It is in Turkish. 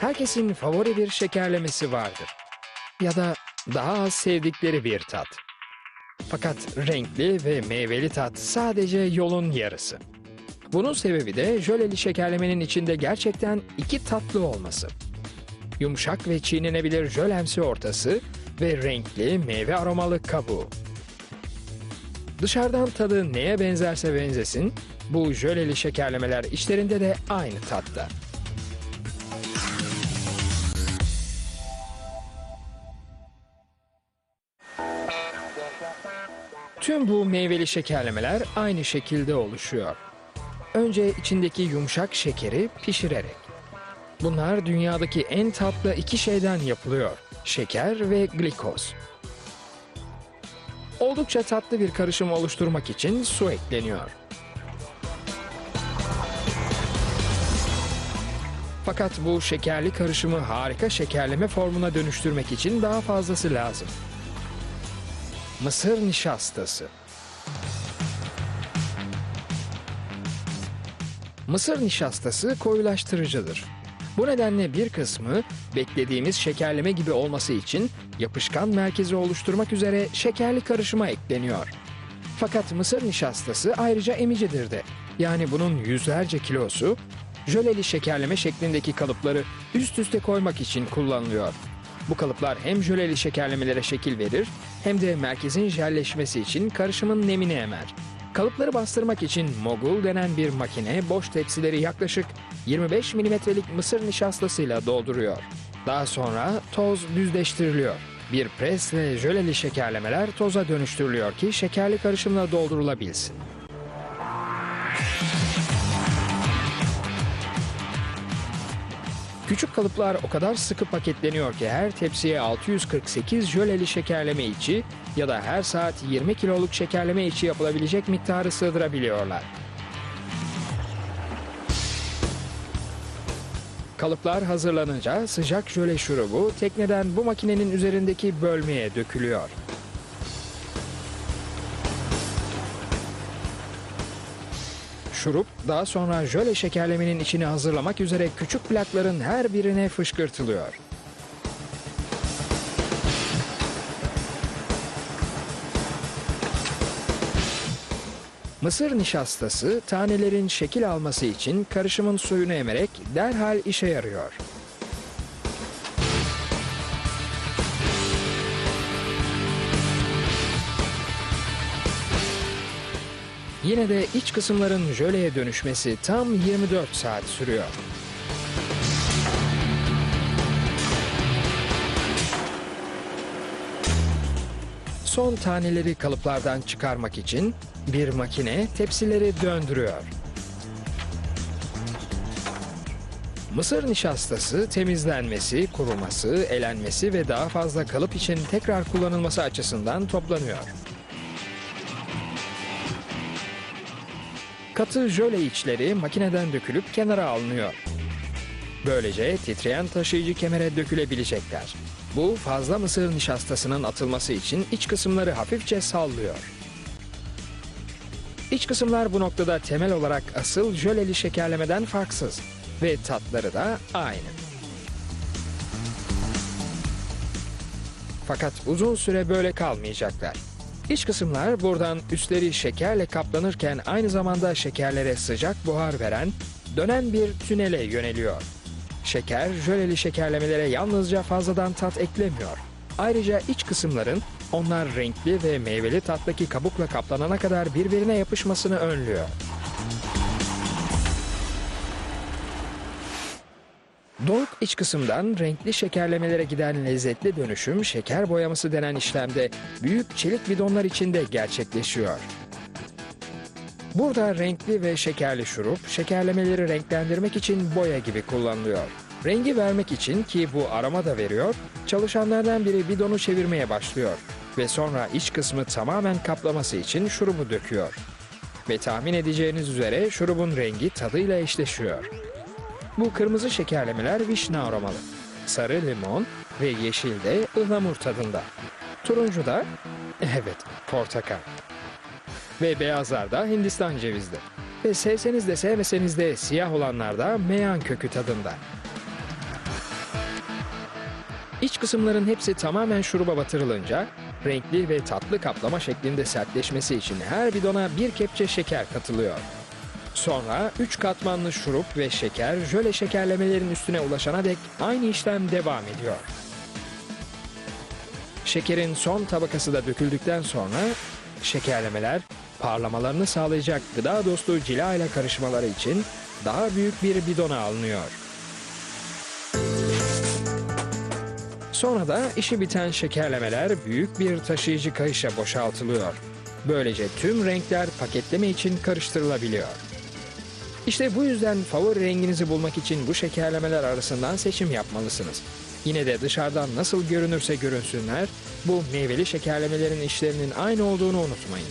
Herkesin favori bir şekerlemesi vardır. Ya da daha az sevdikleri bir tat. Fakat renkli ve meyveli tat sadece yolun yarısı. Bunun sebebi de jöleli şekerlemenin içinde gerçekten iki tatlı olması. Yumuşak ve çiğnenebilir jölemsi ortası ve renkli meyve aromalı kabuğu. Dışarıdan tadı neye benzerse benzesin, bu jöleli şekerlemeler içlerinde de aynı tatta. Tüm bu meyveli şekerlemeler aynı şekilde oluşuyor. Önce içindeki yumuşak şekeri pişirerek. Bunlar dünyadaki en tatlı iki şeyden yapılıyor. Şeker ve glikoz. Oldukça tatlı bir karışım oluşturmak için su ekleniyor. Fakat bu şekerli karışımı harika şekerleme formuna dönüştürmek için daha fazlası lazım. Mısır nişastası. Mısır nişastası koyulaştırıcıdır. Bu nedenle bir kısmı beklediğimiz şekerleme gibi olması için yapışkan merkezi oluşturmak üzere şekerli karışıma ekleniyor. Fakat mısır nişastası ayrıca emicidir de. Yani bunun yüzlerce kilosu jöleli şekerleme şeklindeki kalıpları üst üste koymak için kullanılıyor. Bu kalıplar hem jöleli şekerlemelere şekil verir hem de merkezin jelleşmesi için karışımın nemini emer. Kalıpları bastırmak için mogul denen bir makine boş tepsileri yaklaşık 25 milimetrelik mısır nişastasıyla dolduruyor. Daha sonra toz düzleştiriliyor. Bir presle jöleli şekerlemeler toza dönüştürülüyor ki şekerli karışımla doldurulabilsin. Küçük kalıplar o kadar sıkı paketleniyor ki her tepsiye 648 jöleli şekerleme içi ya da her saat 20 kiloluk şekerleme içi yapılabilecek miktarı sığdırabiliyorlar. Kalıplar hazırlanınca sıcak jöle şurubu tekneden bu makinenin üzerindeki bölmeye dökülüyor. Şurup daha sonra jöle şekerlemenin içini hazırlamak üzere küçük plakların her birine fışkırtılıyor. Mısır nişastası tanelerin şekil alması için karışımın suyunu emerek derhal işe yarıyor. Yine de iç kısımların jöleye dönüşmesi tam 24 saat sürüyor. Son taneleri kalıplardan çıkarmak için bir makine tepsileri döndürüyor. Mısır nişastası temizlenmesi, kuruması, elenmesi ve daha fazla kalıp için tekrar kullanılması açısından toplanıyor. Katı jöle içleri makineden dökülüp kenara alınıyor. Böylece titreyen taşıyıcı kemere dökülebilecekler. Bu fazla mısır nişastasının atılması için iç kısımları hafifçe sallıyor. İç kısımlar bu noktada temel olarak asıl jöleli şekerlemeden farksız ve tatları da aynı. Fakat uzun süre böyle kalmayacaklar. İç kısımlar buradan üstleri şekerle kaplanırken aynı zamanda şekerlere sıcak buhar veren dönen bir tünele yöneliyor. Şeker, jöleli şekerlemelere yalnızca fazladan tat eklemiyor. Ayrıca iç kısımların onlar renkli ve meyveli tattaki kabukla kaplanana kadar birbirine yapışmasını önlüyor. Donk iç kısımdan renkli şekerlemelere giden lezzetli dönüşüm şeker boyaması denen işlemde büyük çelik bidonlar içinde gerçekleşiyor. Burada renkli ve şekerli şurup şekerlemeleri renklendirmek için boya gibi kullanılıyor. Rengi vermek için ki bu aroma da veriyor, çalışanlardan biri bidonu çevirmeye başlıyor ve sonra iç kısmı tamamen kaplaması için şurubu döküyor. Ve tahmin edeceğiniz üzere şurubun rengi tadıyla eşleşiyor. Bu kırmızı şekerlemeler vişne aromalı. Sarı limon ve yeşil de ıhlamur tadında. Turuncu da evet portakal. Ve beyazlar da Hindistan cevizli. Ve sevseniz de sevmeseniz de siyah olanlar da meyan kökü tadında. İç kısımların hepsi tamamen şuruba batırılınca renkli ve tatlı kaplama şeklinde sertleşmesi için her bidona bir kepçe şeker katılıyor. Sonra 3 katmanlı şurup ve şeker jöle şekerlemelerin üstüne ulaşana dek aynı işlem devam ediyor. Şekerin son tabakası da döküldükten sonra şekerlemeler parlamalarını sağlayacak gıda dostu cila ile karışmaları için daha büyük bir bidona alınıyor. Sonra da işi biten şekerlemeler büyük bir taşıyıcı kayışa boşaltılıyor. Böylece tüm renkler paketleme için karıştırılabiliyor. İşte bu yüzden favori renginizi bulmak için bu şekerlemeler arasından seçim yapmalısınız. Yine de dışarıdan nasıl görünürse görünsünler, bu meyveli şekerlemelerin işlerinin aynı olduğunu unutmayın.